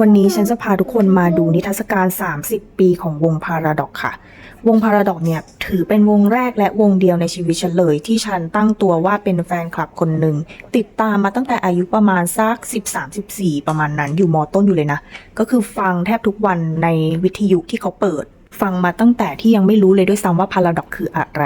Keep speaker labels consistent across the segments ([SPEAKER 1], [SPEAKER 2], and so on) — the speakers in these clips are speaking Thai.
[SPEAKER 1] วันนี้ฉันจะพาทุกคนมาดูนิทรรศการ 30 ปีของวงพาราดอกค่ะ วงพาราดอกเนี่ยถือเป็นวงแรกและวงเดียวในชีวิตฉันเลย ที่ฉันตั้งตัวว่าเป็นแฟนคลับคนหนึ่ง ติดตามมาตั้งแต่อายุประมาณสัก 13-14 ประมาณนั้นอยู่มอต้นอยู่เลยนะ ก็คือฟังแทบทุกวันในวิทยุที่เขาเปิดฟังมาตั้งแต่ที่ยังไม่รู้เลยด้วยซ้ำว่าพาราดอกคืออะไร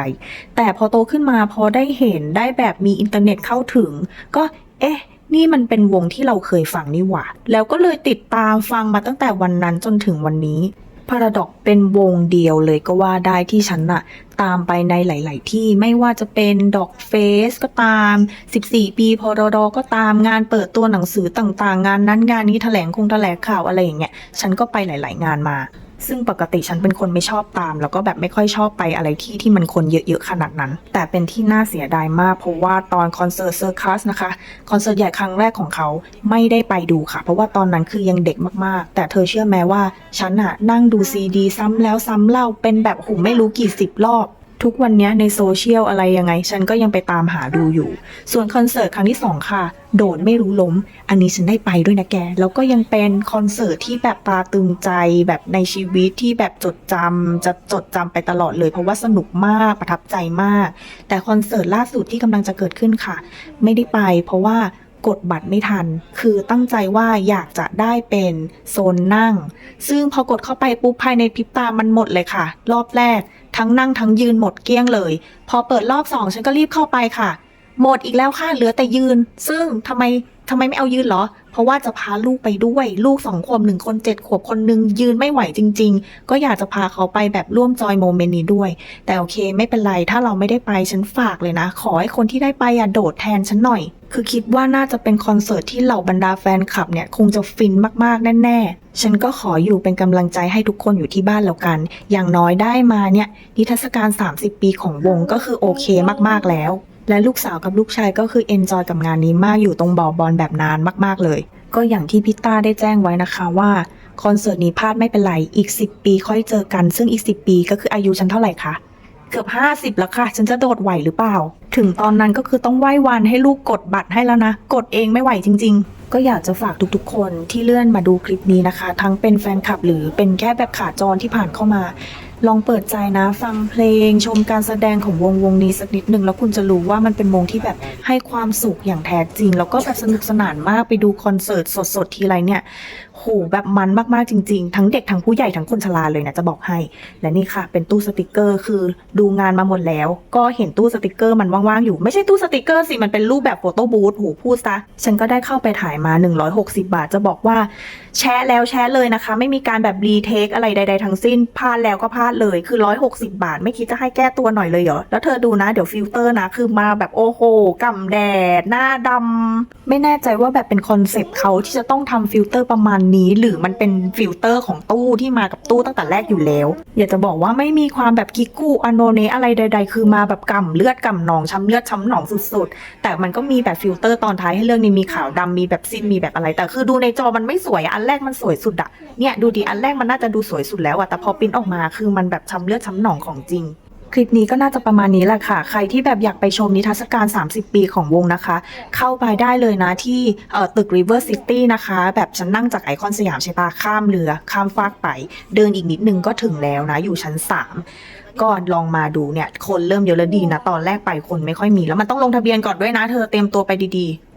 [SPEAKER 1] แต่พอโตขึ้นมาพอได้เห็นได้แบบมีอินเทอร์เน็ตเข้าถึง ก็เอ๊ะ นี่มันเป็นวงที่เราเคยฟังนี่หว่า แล้วก็เลยติดตามฟังมาตั้งแต่วันนั้นจนถึงวันนี้พาราดอกเป็นวงเดียวเลยก็ว่าได้ที่ฉันอะตามไปในหลาย ๆ ที่ไม่ว่าจะเป็นดอกเฟสก็ตาม 14 ปีพอรดอก็ตามงานเปิดตัวหนังสือต่าง ๆ งานนั้นงานนี้แถลงคงแถลงข่าวอะไรอย่างเงี้ย ฉันก็ไปหลาย ๆ งานมา ซึ่งปกติฉันเป็นคนไม่ชอบตาม แล้วก็แบบไม่ค่อยชอบไปอะไรที่ที่มันคนเยอะๆขนาดนั้น แต่เป็นที่น่าเสียดายมากเพราะว่าตอนคอนเสิร์ตเซอร์คัสนะคะคอนเสิร์ตใหญ่ครั้งแรกของเขาไม่ได้ไปดูค่ะ เพราะว่าตอนนั้นคือยังเด็กมากๆ แต่เธอเชื่อไหมว่าฉันอะนั่งดูซีดี ซ้ำแล้วซ้ำเล่าเป็นแบบหูไม่รู้กี่สิบรอบ ทุกวันนี้ในโซเชียลอะไรยังไง ฉันก็ยังไปตามหาดูอยู่ ส่วนคอนเสิร์ตครั้งที่สองค่ะ โดดไม่รู้ล้ม อันนี้ฉันได้ไปด้วยนะแก แล้วก็ยังเป็นคอนเสิร์ตที่แบบตาตึงใจแบบในชีวิตที่แบบจดจำจะจดจำไปตลอดเลย เพราะว่าสนุกมากประทับใจมาก แต่คอนเสิร์ตล่าสุดที่กำลังจะเกิดขึ้นค่ะ ไม่ได้ไป เพราะว่ากดบัตรไม่ทัน คือตั้งใจว่าอยากจะได้เป็นโซนนั่ง ซึ่งพอกดเข้าไปปุ๊บภายในพริบตามันหมดเลยค่ะ รอบแรก ทั้งนั่งทั้งยืนหมดเกลี้ยงเลย พอเปิดรอบสองฉันก็รีบเข้าไปค่ะ หมดอีกแล้วค่ะเหลือแต่ยืน ซึ่งทำไมทำไมไม่เอายืนเหรอ เพราะว่าจะพาลูกไปด้วย ลูกสองขวบหนึ่งคนเจ็ดขวบคนหนึ่งยืนไม่ไหวจริง ๆ ก็อยากจะพาเขาไปแบบร่วมจอยโมเมนต์นี้ด้วย แต่โอเคไม่เป็นไรถ้าเราไม่ได้ไปฉันฝากเลยนะ ขอให้คนที่ได้ไปอะโดดแทนฉันหน่อย คือคิดว่าน่าจะเป็นคอนเสิร์ตที่เหล่าบรรดาแฟนคลับเนี่ยคงจะฟินมากๆแน่ๆฉันก็ขออยู่เป็นกำลังใจให้ทุกคนอยู่ที่บ้านแล้วกัน อย่างน้อยได้มาเนี่ยนิทรรศการ 30 ปีของวงก็คือโอเคมากๆแล้ว และลูกสาวกับลูกชายก็คือเอนจอยกับงานนี้มากอยู่ตรงบอบอลแบบนานมากๆเลย ก็อย่างที่พี่ต้าได้แจ้งไว้นะคะว่าคอนเสิร์ตนี้พลาดไม่เป็นไรอีก 10 ปีค่อยเจอกัน ซึ่งอีก 10 ปีก็คืออายุฉันเท่าไหร่คะเกือบ 50 แล้วค่ะ ฉันจะโดดไหวหรือเปล่า ถึงตอนนั้นก็คือต้องไหว้วานให้ลูกกดบัตรให้แล้วนะ กดเองไม่ไหวจริง ๆ ก็อยากจะฝากทุกๆ คนที่เลื่อนมาดูคลิปนี้นะคะ ทั้งเป็นแฟนคลับหรือเป็นแค่แบบขาจรที่ผ่านเข้ามา ลองเปิดใจนะ ฟังเพลงชมการแสดงของวงวงนี้สักนิดหนึ่งแล้วคุณจะรู้ว่ามันเป็นวงที่แบบให้ความสุขอย่างแท้จริง แล้วก็แบบสนุกสนานมากไปดูคอนเสิร์ตสดๆ ทีไรเนี่ยโหแบบมันมากๆจริง ๆ ทั้งเด็กทั้งผู้ใหญ่ทั้งคนชราเลยนะจะบอกให้ และนี่ค่ะ เป็นตู้สติกเกอร์คือดูงานมาหมดแล้ว ก็เห็นตู้สติกเกอร์มันว่างๆอยู่ไม่ใช่ตู้สติกเกอร์สิมันเป็นรูปแบบโฟโต้บูธหูพูดซะฉันก็ได้เข้าไปถ่ายมา 160 บาทจะบอกว่า แชร์แล้วแชร์เลยนะคะ ไม่มีการแบบรีเทคอะไรใด ๆ ทั้งสิ้นพลาดแล้วก็พลาดเลยคือ 160 บาท ไม่คิดจะให้แก้ตัวหน่อยเลยเหรอ แล้วเธอดูนะเดี๋ยวฟิลเตอร์นะ คือมาแบบโอ้โหกำแดด หน้าดำไม่แน่ใจว่าแบบเป็นคอนเซปต์เขาที่จะต้องทำฟิลเตอร์ประมาณนี้ หรือมันเป็นฟิลเตอร์ของตู้ที่มากับตู้ตั้งแต่แรกอยู่แล้ว อยากจะบอกว่าไม่มีความแบบกิกกูอโนเนอะไรใด ๆ คือมาแบบกำเลือดกำหนองช้ำเลือดช้ำหนองสุดๆ แต่มันก็มีแบบฟิลเตอร์ตอนท้ายให้เรื่องนี้มีขาวดำมีแบบซิมมีแบบอะไร แต่คือดูในจอมันไม่สวยอันแรกมันสวยสุดอะเนี่ยดูดีอันแรกมันน่าจะดูสวยสุดแล้วอะแต่พอปิ้นออกมาคือมันแบบช้ำเลือดช้ำหนองของจริง คลิปนี้ก็น่าจะประมาณนี้แหละค่ะ ใครที่แบบอยากไปชมนิทรรศการ 30 ปีของวงนะคะ เข้าไปได้เลยนะที่เตึก River City นะคะ แบบฉันนั่งจากไอคอนสยามใช่ปะข้ามเรือ ข้ามฟากไป เดินอีกนิดนึงก็ถึงแล้วนะ อยู่ชั้น 3ก็ลองมาดูเนี่ย คนเริ่มเยอะแล้วดีนะ ตอนแรกไปคนไม่ค่อยมี แล้วมันต้องลงทะเบียนก่อนด้วยนะ เธอเตรียมตัวไปดีๆ